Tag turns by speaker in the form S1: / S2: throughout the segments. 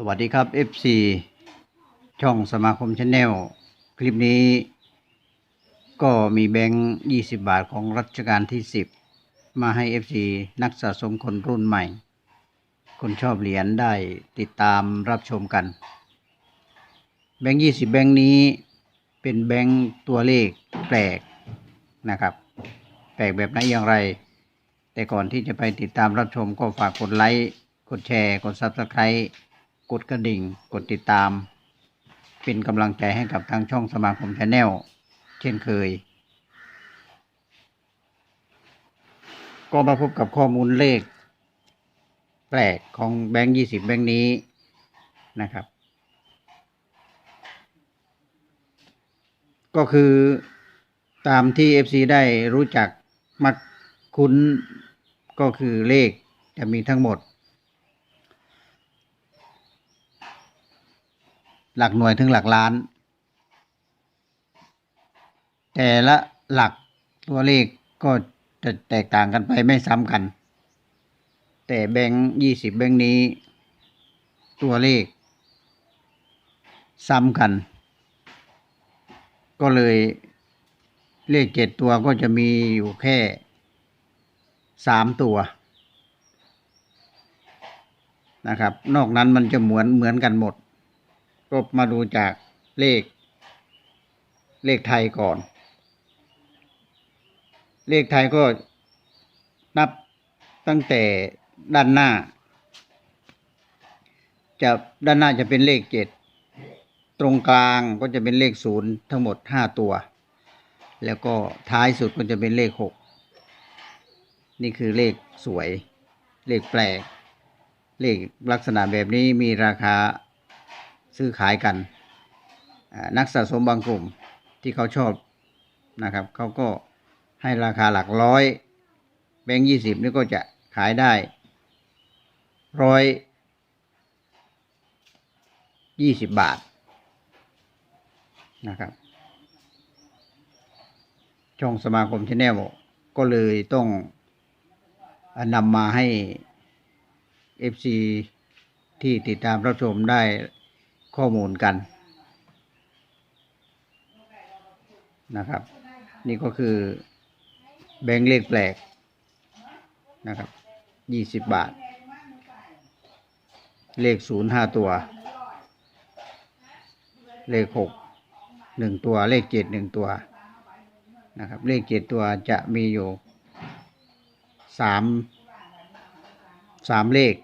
S1: สวัสดีครับ FC ช่องสมาคมชาแนลคลิปนี้ ก็มีแบงค์20 บาทของรัชกาลที่ 10 มาให้ FC นักสะสมคนรุ่นใหม่ คนชอบเหรียญได้ติดตามรับชมกัน แบงค์20 แบงค์นี้เป็นแบงค์ตัวเลขแปลกนะครับ แปลกแบบไหนอย่างไร แต่ก่อนที่จะไปติดตามรับชมก็ฝากกดไลค์ กดแชร์ กด Subscribe กดกระดิ่ง กดติดตาม เป็นกำลังใจให้กับทางช่องสมาคมชาแนลเช่นเคย ก็มาพบกับข้อมูลเลข แปลกของแบงค์ยี่สิบแบงค์นี้นะครับ ก็คือตามที่ FC ได้รู้จักมักคุ้นก็คือเลขจะมีทั้งหมด หลักหน่วยถึงหลักล้าน แต่ละหลักตัวเลขก็จะแตกต่างกันไปไม่ซ้ำกัน แต่แบงค์ยี่สิบแบงค์นี้ ตัวเลข ซ้ำกัน ก็เลยเลขเจ็ดตัวก็จะมีอยู่แค่สามตัวนะครับ นอกนั้นมันจะเหมือนเหมือนกันหมด ก็มาดูจากเลข เลขไทยก่อน เลขไทยก็นับตั้งแต่ด้านหน้า จะด้านหน้าจะเป็นเลขเจ็ดตรงกลางก็จะเป็นเลขศูนย์ทั้งหมดห้าตัว แล้วก็ท้ายสุดก็จะเป็นเลขหกนี่คือเลขสวย เลขแปลก เลขลักษณะแบบนี้มีราคา ซื้อขายกัน นักสะสมบางกลุ่มที่เขาชอบนะครับเขาก็ให้ราคาหลักร้อยแบงค์ยี่สิบนี่ก็จะขายได้ร้อยยี่สิบบาทนะครับ ช่องสมาคมชแนลก็เลยต้องนำมาให้ FC ที่ติดตามรับชมได้ ข้อมูลกันนะครับ นี่ก็คือแบงค์เลขแปลกนะครับยี่สิบบาท เลขศูนย์ห้าตัว เลขหกหนึ่งตัว เลขเจ็ดหนึ่งตัวนะครับ เลขเจ็ดตัวจะมีอยู่สามสามเลข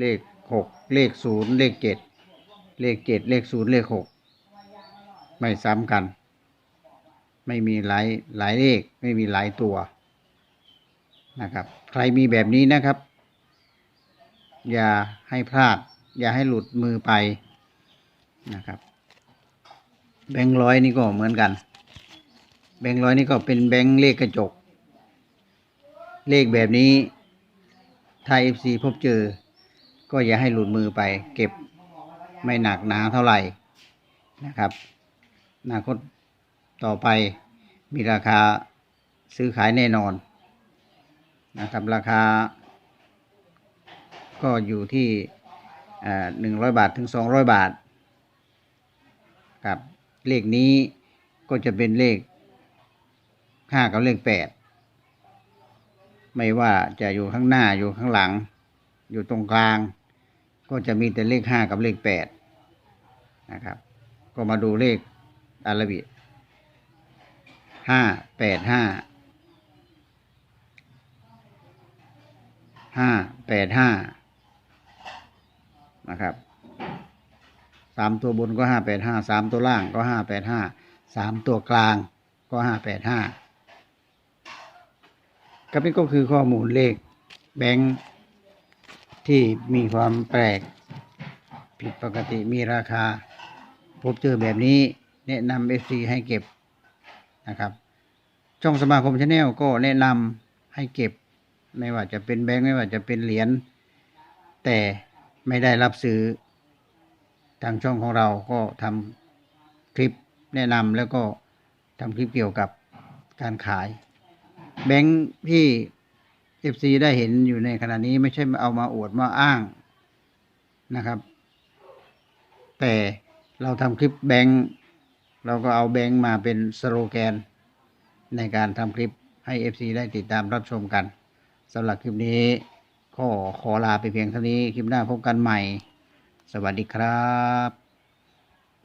S1: เลขหกเลขศูนย์เลขเจ็ด เลขเจ็ดเลขศูนย์เลขหกไม่ซ้ำกัน ไม่มีหลายหลายเลขไม่มีหลายตัวนะครับ ใครมีแบบนี้นะครับ อย่าให้พลาด อย่าให้หลุดมือไปนะครับ แบงค์ร้อยนี่ก็เหมือนกัน แบงค์ร้อยนี่ก็เป็นแบงค์เลขกระจก เลขแบบนี้ถ้า FC พบเจอ ก็อย่าให้หลุดมือไป เก็บ ไม่หนักหนาเท่าไหร่นะครับอนาคตต่อไปมีราคาซื้อขายแน่นอนนะครับราคา ก็อยู่ที่หนึ่งร้อยบาทถึงสองร้อยบาทครับเลขนี้ก็จะเป็นเลขห้ากับเลขแปดไม่ว่าจะอยู่ข้างหน้าอยู่ข้างหลัง อยู่ตรงกลาง ก็จะมีแต่เลขห้ากับเลขแปดนะครับ ก็มาดูเลขอาราบิกห้าแปดห้าห้าแปดห้านะครับสามตัวบนก็ห้าแปดห้าสามตัวล่างก็ห้าแปดห้าสามตัวกลางก็ห้าแปดห้าครับนี่ก็คือข้อมูลเลขแบงค์ ที่มีความแปลก ผิดปกติมีราคา พบเจอแบบนี้แนะนำเอซีให้เก็บนะครับ ช่องสมาคมชาแนลก็แนะนำให้เก็บ ไม่ว่าจะเป็นแบงค์ไม่ว่าจะเป็นเหรียญแต่ไม่ได้รับซื้อ ทางช่องของเราก็ทำคลิปแนะนำแล้วก็ทำคลิปเกี่ยวกับการขาย แบงค์ที่ เอฟซีได้เห็นอยู่ในขณะนี้ไม่ใช่เอามาอวดมาอ้างนะครับ แต่เราทำคลิปแบงค์เราก็เอาแบงค์มาเป็นสโลแกน ในการทำคลิปให้ FC ได้ติดตามรับชมกันสำหรับคลิปนี้ก็ขอลาไปเพียงเท่านี้คลิปหน้าพบกันใหม่ สวัสดีครับ